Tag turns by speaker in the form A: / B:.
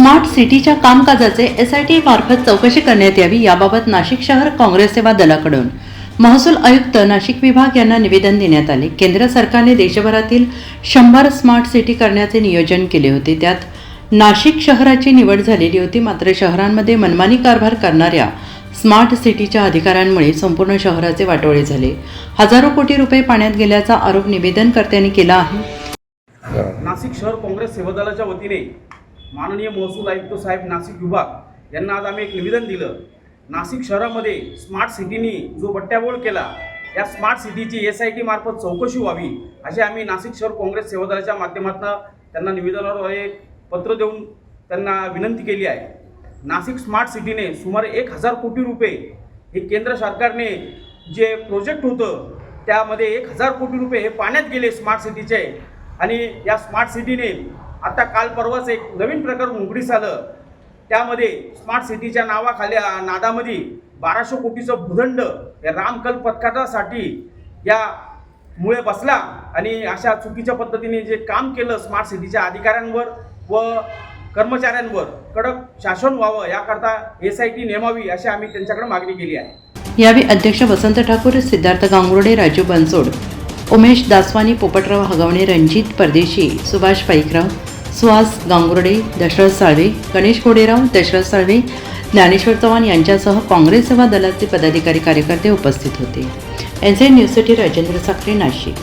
A: Smart सिटीच्या कामकाजाचे S I T मार्फत चौकशी करण्यात यावी याबाबत नाशिक शहर काँग्रेस सेवा दलाकडून. महसूल आयुक्त नाशिक विभाग यांना निवेदन देण्यात आले. केंद्र सरकारने देशभरातील शंभर स्मार्ट सिटी करण्याचे नियोजन केले होते. त्यात नाशिक शहराची निवड झालेली होती. मात्र शहरांमध्ये मनमानी कारभार करणाऱ्या स्मार्ट सिटीच्या अधिकाऱ्यांमुळे संपूर्ण शहराचे वाटोळे झाले. हजारो कोटी रुपये पाण्यात गेल्याचा आरोप निवेदनकर्त्यांनी केला आहे.
B: नाशिक शहर काँग्रेस सेवादलाच्या वतीने माननीय महसूल आयुक्त साहेब नाशिक विभाग यांना आज आम्ही एक निवेदन दिलं. नाशिक शहरामध्ये स्मार्ट सिटीनी जो बट्ट्याबोळ केला या स्मार्ट सिटीची एस आय टी मार्फत चौकशी व्हावी असे आम्ही नाशिक शहर काँग्रेस सेवादलाच्या माध्यमातून त्यांना निवेदनावर एक पत्र देऊन त्यांना विनंती केली आहे. नाशिक स्मार्ट सिटीने सुमारे एक हजार कोटी रुपये हे केंद्र सरकारने जे प्रोजेक्ट होतं त्यामध्ये एक हजार कोटी रुपये हे पाण्यात गेले स्मार्ट सिटीचे आणि या स्मार्ट सिटीने आता काल परवाच एक नवीन प्रकरण उघडीस आलं. त्यामध्ये स्मार्ट सिटीच्या नावाखाली नादामध्ये बाराशे कोटीचं भूदंड या रामकल पथकासाठी या मुळे बसला आणि अशा चुकीच्या पद्धतीने जे काम केलं स्मार्ट सिटीच्या अधिकाऱ्यांवर व कर्मचाऱ्यांवर कडक शासन व्हावं याकरता एस आय टी नेमावी अशी आम्ही त्यांच्याकडे मागणी केली आहे.
A: यावेळी अध्यक्ष वसंत ठाकूर सिद्धार्थ गांगुर्डे राजू बनसोड उमेश दासवानी पोपटराव हगवणे रणजित परदेशी सुभाष पाईकराव सुहास गांगुर्डे दशरथ साळवे गणेश कोडेराव दशरथ साळवे ज्ञानेश्वर चव्हाण यांच्यासह काँग्रेस सेवा दलाचे पदाधिकारी कार्यकर्ते उपस्थित होते. एन न्यूजसाठी राजेंद्र साखरे नाशिक.